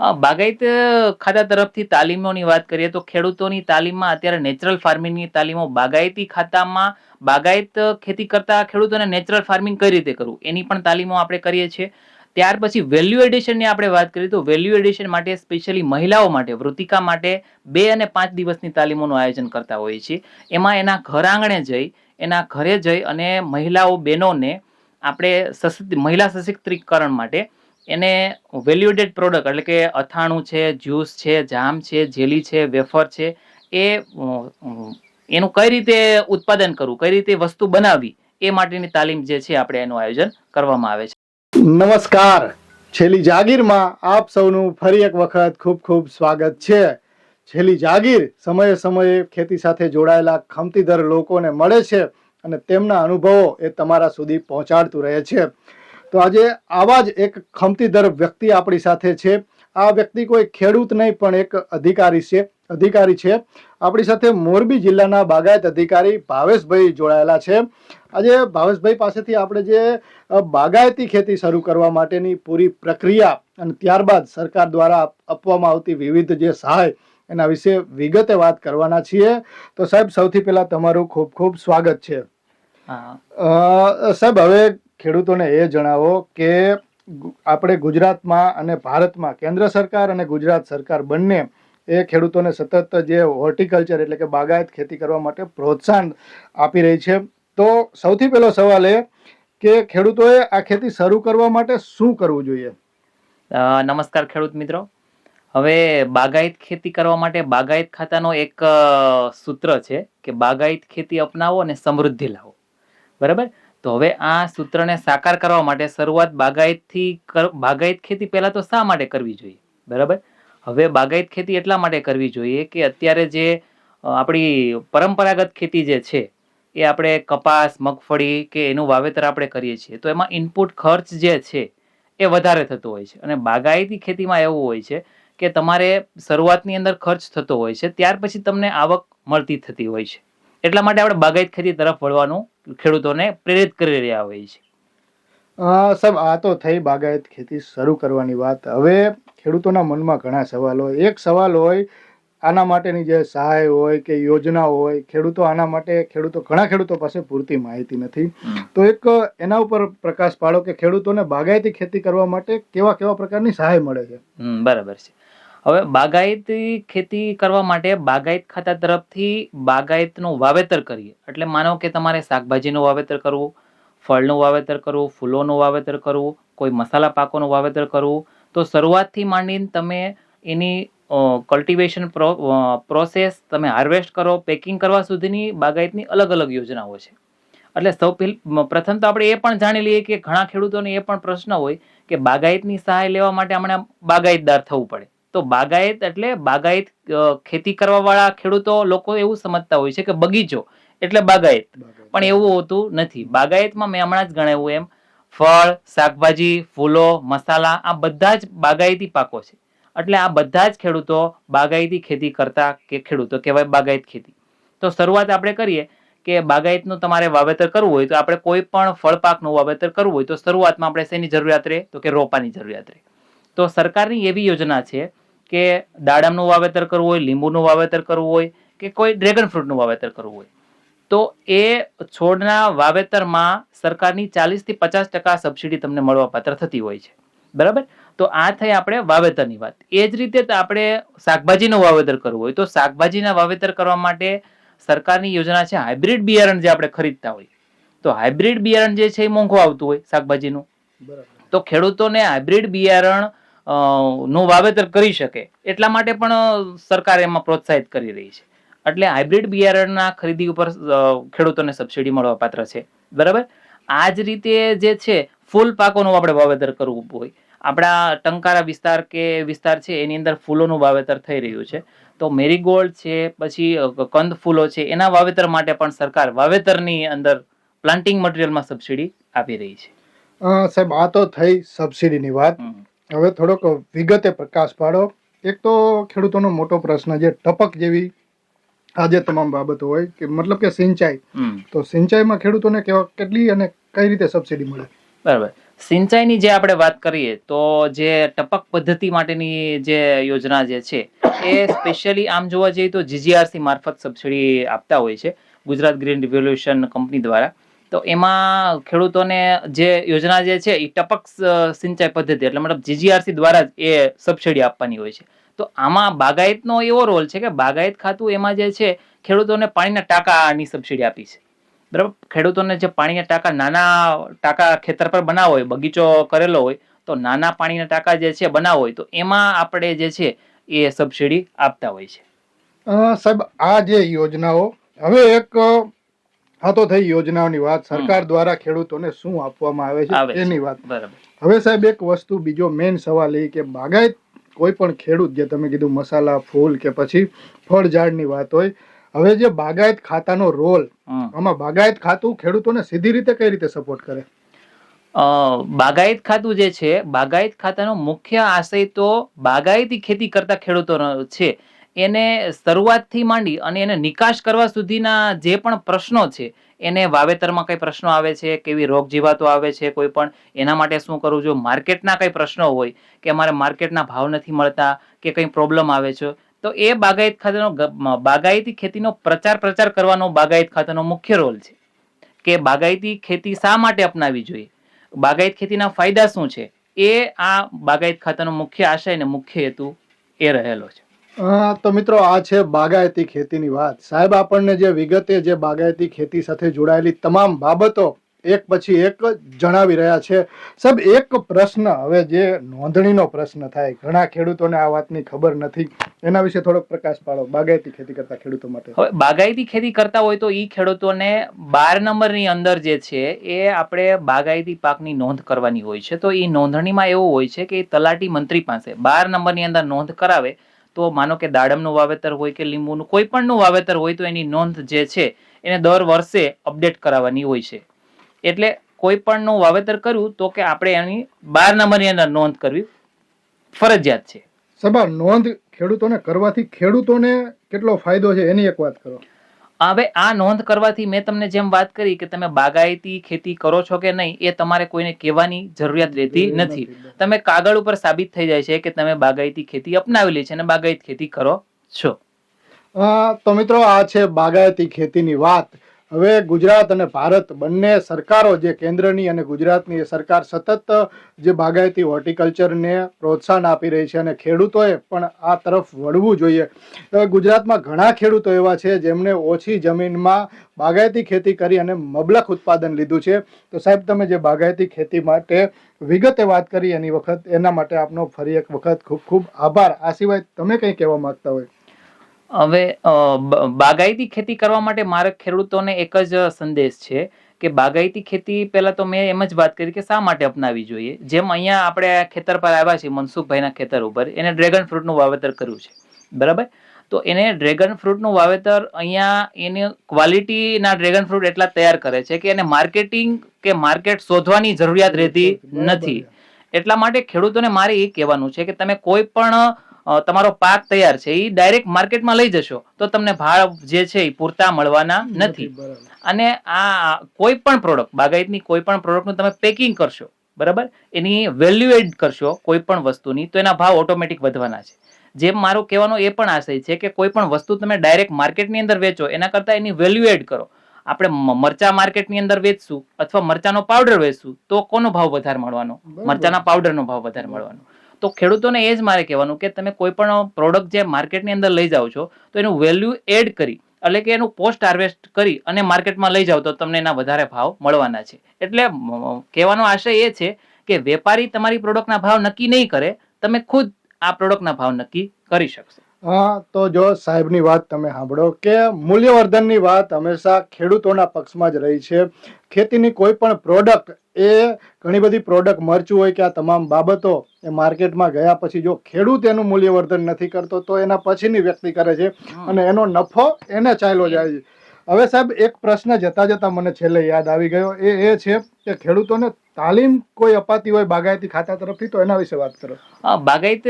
બાગાયત ખાતા તરફથી તાલીમોની વાત કરીએ તો ખેડૂતોની તાલીમમાં અત્યારે નેચરલ ફાર્મિંગની તાલીમો બાગાયતી ખાતામાં બાગાયત ખેતી કરતા ખેડૂતોને નેચરલ ફાર્મિંગ કઈ રીતે કરવું? એની પણ તાલીમો આપણે કરીએ છીએ. ત્યાર પછી વેલ્યુ એડિશનની આપણે વાત કરીએ તો વેલ્યુ એડિશન માટે સ્પેશિયલી મહિલાઓ માટે વૃત્તિકા માટે બે અને પાંચ દિવસની તાલીમોનું આયોજન કરતા હોઈએ છીએ. એમાં એના ઘર આંગણે જઈ, એના ઘરે જઈ અને મહિલાઓ બહેનોને આપણે સશક્તિ, મહિલા સશક્તિકરણ માટે એને વેલ્યુડેડ પ્રોડક્ટ એટલે કે અથાણું છે જ્યુસ છે, જામ છે, જેલી છે, વેફર છે, એ એનું કઈ રીતે ઉત્પાદન કરવું, કઈ રીતે વસ્તુ બનાવવી, એ માટેની તાલીમ જે છે આપણે એનું આયોજન કરવામાં આવે છે. નમસ્કાર. છેલ્લી જાગીરમાં આપ સૌનું ફરી એક વખત ખૂબ ખૂબ સ્વાગત છે. છેલ્લી જાગીર સમયે સમયે ખેતી સાથે જોડાયેલા ખમતીધર લોકોને મળે છે અને તેમના અનુભવો એ તમારા સુધી પહોંચાડતું રહે છે. તો આજે આવા જ એક ખમતીદર વ્યક્તિ આપણી સાથે છે. આ વ્યક્તિ કોઈ ખેડૂત નહીં પણ એક અધિકારી છે. અધિકારી છે. આપણી સાથે મોરબી જિલ્લાના બાગાયત અધિકારી ભાવેશભાઈ જોડાયેલા છે. આજે ભાવેશભાઈ પાસેથી આપણે જે બાગાયતી ખેતી શરૂ કરવા માટેની પૂરી પ્રક્રિયા અને ત્યારબાદ સરકાર દ્વારા આપવામાં આવતી વિવિધ જે સહાય એના વિશે વિગતે વાત કરવાના છીએ. તો સાહેબ સૌથી પહેલા તમારું ખૂબ ખૂબ સ્વાગત છે. હા. સાહેબ હવે ખેડૂતોને એ જણાવો કે આપણે ગુજરાતમાં અને ભારતમાં કેન્દ્ર સરકાર અને ગુજરાત સરકાર બંને એ ખેડૂતોને સતત જે હોર્ટિકલ્ચર એટલે કે બાગાયત ખેતી કરવા માટે પ્રોત્સાહન આપી રહી છે. તો સૌથી પહેલો સવાલ એ કે ખેડૂતોએ આ ખેતી શરૂ કરવા માટે શું કરવું જોઈએ? નમસ્કાર ખેડૂત મિત્રો. હવે બાગાયત ખેતી કરવા માટે બાગાયત ખાતાનો એક સૂત્ર છે કે બાગાયત ખેતી અપનાવો અને સમૃદ્ધિ લાવો. બરાબર? તો હવે આ સૂત્રને સાકાર કરવા માટે શરૂઆત બાગાયતથી બાગાયત ખેતી પહેલાં તો શા માટે કરવી જોઈએ? બરાબર? હવે બાગાયત ખેતી એટલા માટે કરવી જોઈએ કે અત્યારે જે આપણી પરંપરાગત ખેતી જે છે, એ આપણે કપાસ, મગફળી કે એનું વાવેતર આપણે કરીએ છીએ, તો એમાં ઇનપુટ ખર્ચ જે છે, એ વધારે થતો હોય છે. અને બાગાયતી ખેતીમાં એવું હોય છે કે તમારે શરૂઆતની અંદર ખર્ચ થતો હોય છે, ત્યાર પછી તમને આવક મળતી થતી હોય છે. એટલા માટે આપણે બાગાયત ખેતી તરફ વળવાનું ખેડૂતોને પ્રેરિત કરી રહ્યા હોય છે. સાહેબ આ તો થઈ બાગાયત ખેતી શરૂ કરવાની વાત. હવે ખેડૂતોના મનમાં ઘણા સવાલ હોય. એક સવાલ હોય આના માટેની જે સહાય હોય કે યોજના હોય ખેડૂતો આના માટે ખેડૂતો ઘણા ખેડૂતો પાસે પૂરતી માહિતી નથી. તો એક એના ઉપર પ્રકાશ પાડો કે ખેડૂતોને બાગાયતી ખેતી કરવા માટે કેવા કેવા પ્રકારની સહાય મળે છે? બરાબર છે. હવે બાગાયતી ખેતી કરવા માટે બાગાયત ખાતા તરફથી બાગાયતનું વાવેતર કરીએ. એટલે માનો કે તમારે શાકભાજીનું વાવેતર કરવું, ફળનું વાવેતર કરવું, ફૂલોનું વાવેતર કરવું, કોઈ મસાલા પાકોનું વાવેતર કરવું, તો શરૂઆતથી માંડીને તમે એની કલ્ટિવેશન પ્રોસેસ તમે હાર્વેસ્ટ કરો, પેકિંગ કરવા સુધીની બાગાયતની અલગ અલગ યોજનાઓ છે. એટલે સૌ પ્રથમ તો આપણે એ પણ જાણી લઈએ કે ઘણા ખેડૂતોને એ પણ પ્રશ્ન હોય કે બાગાયતની સહાય લેવા માટે હમણાં બાગાયતદાર થવું પડે. તો બાગાયત એટલે બાગાયત ખેતી કરવા વાળા ખેડૂતો લોકો એવું સમજતા હોય છે કે બગીચો એટલે બાગાયત. પણ એવું હોતું નથી. બાગાયતમાં મેં હમણાં જ ગણાવ્યું એમ ફળ શાકભાજી ફૂલો મસાલા આ બધા જ બાગાયતી પાકો છે. એટલે આ બધા જ ખેડૂતો બાગાયતી ખેતી કરતા કે ખેડૂતો કહેવાય બાગાયત ખેતી. તો શરૂઆત આપણે કરીએ કે બાગાયતનું તમારે વાવેતર કરવું હોય તો આપણે કોઈ પણ ફળ પાકનું વાવેતર કરવું હોય તો શરૂઆતમાં આપણે શેની જરૂરિયાત રહે? તો કે રોપાની જરૂરિયાત રહે. તો સરકારની એવી યોજના છે કે દાડમનું વાવેતર કરવું હોય લીંબુનું વાવેતર કરવું હોય કે કોઈ ડ્રેગન ફ્રૂટનું વાવેતર કરવું હોય. તો એ છોડના વાવેતરમાં સરકારની ચાલીસથી પચાસ ટકા સબસિડી તમને મળવાપાત્ર થતી હોય છે. બરાબર? તો આ થઈ આપણે વાવેતરની વાત. એ જ રીતે તો આપણે શાકભાજીનું વાવેતર કરવું હોય. તો શાકભાજીના વાવેતર કરવા માટે સરકારની યોજના છે હાઇબ્રિડ બિયારણ જે આપણે ખરીદતા હોય તો હાઇબ્રિડ બિયારણ જે છે એ મોંઘું આવતું હોય શાકભાજીનું. બરાબર. તો ખેડૂતોને હાઇબ્રિડ બિયારણ નું વાવેતર કરી શકે એટલા માટે પણ સરકાર એમાં પ્રોત્સાહિત કરી રહી છે. એટલે હાઇબ્રિડ બિયારણના ખરીદી ઉપર ખેડૂતોને સબસિડી મળવા પાત્ર છે. બરાબર? આ જ રીતે જે છે ફૂલ પાકોનું આપણે વાવેતર કરવું હોય. આપણા ટંકારા વિસ્તાર કે વિસ્તાર છે એની અંદર ફૂલોનું વાવેતર થઈ રહ્યું છે. તો મેરીગોલ્ડ છે પછી કંદ ફૂલો છે એના વાવેતર માટે પણ સરકાર વાવેતરની અંદર પ્લાન્ટિંગ મટીરિયલમાં સબસિડી આપી રહી છે. સાહેબ આ તો થઈ સબસિડીની વાત. હવે થોડોક વિગતે પ્રકાશ પાડો. એક તો ખેડૂતોનો મોટો પ્રશ્ન જે ટપક જેવી આજે તમામ બાબતો હોય કે મતલબ કે સિંચાઈ. તો સિંચાઈમાં ખેડૂતોને કેવા કેટલી અને કઈ રીતે સબસિડી મળે? બરાબર. સિંચાઈની જે આપણે વાત કરીએ તો જે ટપક પદ્ધતિ માટેની જે યોજના જે છે એ સ્પેશિયલી આમ જોવા જઈએ તો જીજીઆરસી મારફત સબસિડી આપતા હોય છે. ગુજરાત ગ્રીન રિવોલ્યુશન કંપની દ્વારા. તો એમાં ખેડૂતોને જે યોજના જે છે એ ટપક સિંચાઈ પદ્ધતિ એટલે મતલબ જીજીઆરસી દ્વારા એ સબસિડી આપવાની હોય છે. તો આમાં બાગાયતનો એવો રોલ છે કે બાગાયત ખાતું એમાં જે છે, ખેડૂતોને પાણીના ટાંકાની સબસિડી આપી છે. બરાબર? ખેડૂતોને જે પાણીના ટાંકા નાના ટાંકા ખેતર પર બનાવો હોય, બગીચો કરેલો હોય, તો નાના પાણીના ટાંકા જે છે બનાવો હોય, તો એમાં આપણે જે છે, એ સબસિડી આપતા હોય છે. સાહેબ, આ જે યોજનાઓ, હવે એક આ તો થઈ યોજનાઓની વાત. સરકાર દ્વારા ખેડૂતોને શું આપવામાં આવે છે. એની વાત. હવે સાહેબ એક વસ્તુ બીજો મેઇન સવાલ એ કે બાગાયત કોઈ પણ ખેડૂત જે તમે કીધું મસાલા ફૂલ કે પછી ફળ ઝાડની વાત હોય હવે જે બાગાયત ખાતાનો રોલ આમાં બાગાયત ખાતું ખેડૂતોને સીધી રીતે કઈ રીતે સપોર્ટ કરે? બાગાયત ખાતું જે છે બાગાયત ખાતાનો મુખ્ય આશય તો બાગાયતી ખેતી કરતા ખેડૂતોનો છે. એને શરૂઆતથી માંડી અને એને નિકાસ કરવા સુધીના જે પણ પ્રશ્નો છે, એને વાવેતરમાં કઈ પ્રશ્નો આવે છે, કેવી રોગ જીવાતો આવે છે, કોઈ પણ, એના માટે શું કરવું જો માર્કેટના કઈ પ્રશ્નો હોય કે અમારે માર્કેટના ભાવ નથી મળતા કે કઈ પ્રોબ્લેમ આવે છે, તો એ બાગાયત ખાતાનો બાગાયતી ખેતીનો પ્રચાર પ્રચાર કરવાનો બાગાયત ખાતાનો મુખ્ય રોલ છે. કે બાગાયતી ખેતી શા માટે અપનાવી જોઈએ? બાગાયત ખેતીના ફાયદા શું છે? એ આ બાગાયત ખાતાનો મુખ્ય આશય અને મુખ્ય હેતુ એ રહેલો છે. તો મિત્રો આ છે બાગાયતી ખેતીની વાત. સાહેબ, આપણને જે વિગતે જે બાગાયતી ખેતી સાથે જોડાયેલી તમામ બાબતો એક પછી એક જણાવી રહ્યા છે. સાહેબ, એક પ્રશ્ન હવે જે નોંધણીનો પ્રશ્ન થાય, ઘણા ખેડૂતોને આ વાતની ખબર નથી. એના વિશે થોડોક પ્રકાશ પાડો, બાગાયતી ખેતી કરતા ખેડૂતો માટે. હવે બાગાયતી ખેતી કરતા હોય તો એ ખેડૂતોને બાર નંબરની અંદર જે છે, એ આપણે બાગાયતી પાકની નોંધ કરવાની હોય છે. તો એ નોંધણીમાં એવું હોય છે કે તલાટી મંત્રી પાસે બાર નંબરની અંદર નોંધ કરાવે તો માનો કે દાડમનું વાવેતર હોય કે લીંબુનું, કોઈ પણનું વાવેતર હોય તો એની નોંધ જે છે, એને દર વર્ષે અપડેટ કરાવવાની હોય છે. એટલે કોઈ પણનું વાવેતર કર્યું તો કે આપણે એની બાર નંબરની અંદર નોંધ કરવી ફરજિયાત છે. સભા નોંધ ખેડૂતોને કરવાથી ખેડૂતોને કેટલો ફાયદો છે એની એક વાત કરો. હવે આ નોંધ કરવાથી મેં તમને જેમ વાત કરી કે તમે બાગાયતી ખેતી કરો છો કે નહીં એ તમારે કોઈને કહેવાની જરૂરિયાત રહેતી નથી. તમે કાગળ ઉપર સાબિત થઈ જાય છે કે તમે બાગાયતી ખેતી અપનાવેલી છે અને બાગાયત ખેતી કરો છો. તો મિત્રો આ છે બાગાયતી ખેતીની વાત. હવે ગુજરાત અને ભારત બંને સરકારો જે કેન્દ્રની અને ગુજરાતની એ સરકાર સતત જે બાગાયતી હોર્ટિકલ્ચરને પ્રોત્સાહન આપી રહી છે અને ખેડૂતોએ પણ આ તરફ વળવું જોઈએ. ગુજરાતમાં ઘણા ખેડૂતો એવા છે જેમણે ઓછી જમીનમાં બાગાયતી ખેતી કરી અને મબલખ ઉત્પાદન લીધું છે. તો સાહેબ, તમે જે બાગાયતી ખેતી માટે વિગતે વાત કરી એની વખત, એના માટે આપનો ફરી એક વખત ખૂબ ખૂબ આભાર. આ સિવાય તમે કંઈ કહેવા માંગતા હોય? હવે બાગાયતી ખેતી કરવા માટે મારા ખેડૂતોને એક જ સંદેશ છે કે બાગાયતી ખેતી પહેલા તો મેં એમ જ વાત કરી કે શા માટે અપનાવી જોઈએ? જેમ અહીંયા આપણે ખેતર પર આવ્યા છીએ મનસુખભાઈના ખેતર ઉપર એને ડ્રેગન ફ્રૂટનું વાવેતર કર્યું છે. બરાબર? તો એને ડ્રેગન ફ્રૂટનું વાવેતર અહીંયા એની ક્વોલિટીના ડ્રેગન ફ્રૂટ એટલા તૈયાર કરે છે કે એને માર્કેટિંગ કે માર્કેટ શોધવાની જરૂરિયાત રહેતી નથી. એટલા માટે ખેડૂતોને મારે એ કહેવાનું છે કે તમે કોઈ પણ તમારો પાક તૈયાર છે એ ડાયરેક્ટ માર્કેટમાં લઈ જશો. તો તમને ભાવ જે છે એ પૂરતા મળવાના નથી અને આ કોઈ પણ પ્રોડક્ટ બાગાયતની કોઈ પણ પ્રોડક્ટનું તમે પેકિંગ કરશો બરાબર? એની વેલ્યુ એડ કરશો કોઈ પણ વસ્તુની તો એના ભાવ ઓટોમેટિક વધવાના છે. જેમ મારો કહેવાનો એ પણ આશય છે કે કોઈ પણ વસ્તુ તમે ડાયરેક્ટ માર્કેટની અંદર વેચો એના કરતાં એની વેલ્યુ એડ કરો. આપણે મરચા માર્કેટની અંદર વેચશું અથવા મરચાનો પાવડર વેચશું તો કોનો ભાવ વધારે મળવાનો. મરચાના પાવડરનો ભાવ વધારે મળવાનો. તો ખેડૂતોને એ જ મારે કહેવાનું કે તમે કોઈ પણ પ્રોડક્ટ જે માર્કેટની અંદર લઈ જાઓ છો, તો એનું વેલ્યુ એડ કરી, એટલે કે એનું પોસ્ટ હાર્વેસ્ટ કરી અને માર્કેટમાં લઈ જાઓ તો તમને એના વધારે ભાવ મળવાના છે. એટલે કહેવાનો આશય એ છે કે વેપારી તમારી પ્રોડક્ટના ભાવ નક્કી નહીં કરે, તમે ખુદ આ પ્રોડક્ટના ભાવ નક્કી કરી શકશો. હા, તો જો સાહેબની વાત તમે સાંભળો કે મૂલ્યવર્ધનની વાત હંમેશા ખેડૂતોના પક્ષમાં જ રહી છે. ખેતીની કોઈ પણ પ્રોડક્ટ એ ઘણી બધી પ્રોડક્ટ મરચું હોય કે આ તમામ બાબતો એ માર્કેટમાં ગયા પછી જો ખેડૂત એનું મૂલ્યવર્ધન નથી કરતો તો એના પછીની વ્યક્તિ કરે છે. અને એનો નફો એને ચાલ્યો જાય છે. હવે સાહેબ, એક પ્રશ્ન જતા જતા મને છેલ્લે યાદ આવી ગયો. એ એ છે કે ખેડૂતોને તાલીમ કોઈ અપાતી હોય બાગાયતી ખાતા તરફથી, તો એના વિશે વાત કરો. બાગાયત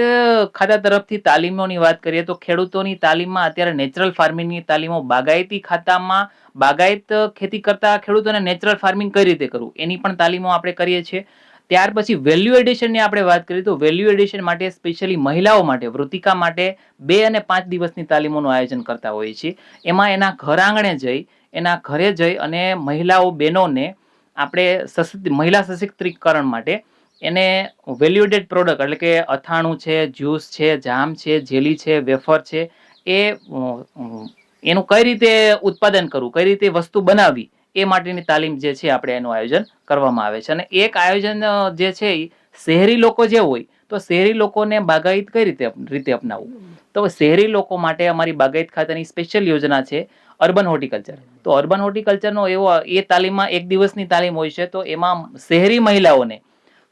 ખાતા તરફથી તાલીમોની વાત કરીએ તો ખેડૂતોની તાલીમમાં અત્યારે નેચરલ ફાર્મિંગની તાલીમો બાગાયતી ખાતામાં બાગાયત ખેતી કરતા ખેડૂતોને નેચરલ ફાર્મિંગ કઈ રીતે કરવું? એની પણ તાલીમો આપણે કરીએ છીએ. ત્યાર પછી વેલ્યુ એડિશનની આપણે વાત કરીએ તો વેલ્યુ એડિશન માટે સ્પેશિયલી મહિલાઓ માટે વૃત્તિકા માટે બે અને પાંચ દિવસની તાલીમોનું આયોજન કરતા હોઈએ છીએ. એમાં એના ઘર આંગણે જઈ, એના ઘરે જઈ અને મહિલાઓ બહેનોને આપણે સશક્તિ, મહિલા સશક્તિકરણ માટે એને વેલ્યુએડેડ પ્રોડક્ટ એટલે કે અથાણું છે જ્યુસ છે, જામ છે, જેલી છે, વેફર છે, એ એનું કઈ રીતે ઉત્પાદન કરવું, કઈ રીતે વસ્તુ બનાવવી એ માટેની તાલીમ જે છે આપણે એનું આયોજન કરવામાં આવે છે. અને એક આયોજન જે છે શહેરી લોકો જે હોય, તો શહેરી લોકોને બાગાયત કઈ રીતે રીતે અપનાવવું? તો શહેરી લોકો માટે અમારી બાગાયત ખાતાની સ્પેશિયલ યોજના છે અર્બન હોર્ટિકલ્ચર તો અર્બન હોર્ટિકલ્ચરનો એવો, એ તાલીમમાં એક દિવસની તાલીમ હોય છે, તો એમાં શહેરી મહિલાઓને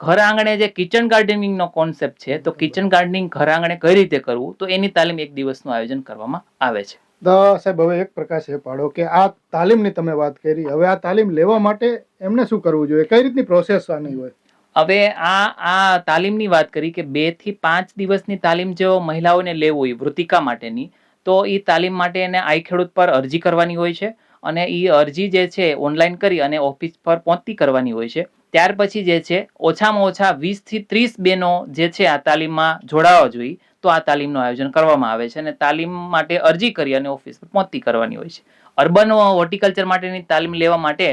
ઘર આંગણે જે કિચન ગાર્ડનિંગનો કોન્સેપ્ટ છે, તો કિચન ગાર્ડનિંગ ઘર આંગણે કઈ રીતે કરવું? તો એની તાલીમ એક દિવસનું આયોજન કરવામાં આવે છે. સાહેબ, હવે એક પ્રકાશ એ પાડો કે આ તાલીમની તમે વાત કરી, હવે આ તાલીમ લેવા માટે એમને શું કરવું જોઈએ? કઈ રીતની પ્રોસેસ આની હોય? હવે આ આ તાલીમની વાત કરી કે બેથી પાંચ દિવસની તાલીમ જો મહિલાઓને લેવું હોય વૃત્તિકા માટેની, તો એ તાલીમ માટે એને આઈ ખેડૂત પર અરજી કરવાની હોય છે અને એ અરજી જે છે ઓનલાઈન કરી અને ઓફિસ પર પહોંચતી કરવાની હોય છે. ત્યાર પછી જે છે, ઓછામાં ઓછા વીસથી ત્રીસ બેનો જે છે આ તાલીમમાં જોડાવા જોઈએ. તો આ તાલીમનું આયોજન કરવામાં આવે છે અને તાલીમ માટે અરજી કરી અને ઓફિસ પહોંચતી કરવાની હોય છે. અર્બન હોર્ટિકલ્ચર માટેની તાલીમ લેવા માટે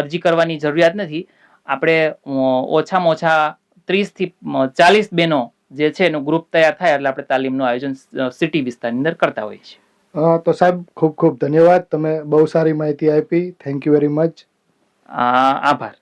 અરજી કરવાની જરૂરિયાત નથી. આપણે ઓછામાં ઓછા ત્રીસથી ચાલીસ બેનો જે છે એનું ગ્રુપ તૈયાર થાય એટલે આપણે તાલીમનું આયોજન સિટી વિસ્તારની અંદર કરતા હોઈએ છીએ. તો સાહેબ ખૂબ ખૂબ ધન્યવાદ. તમે બહુ સારી માહિતી આપી. Thank you very much. આભાર.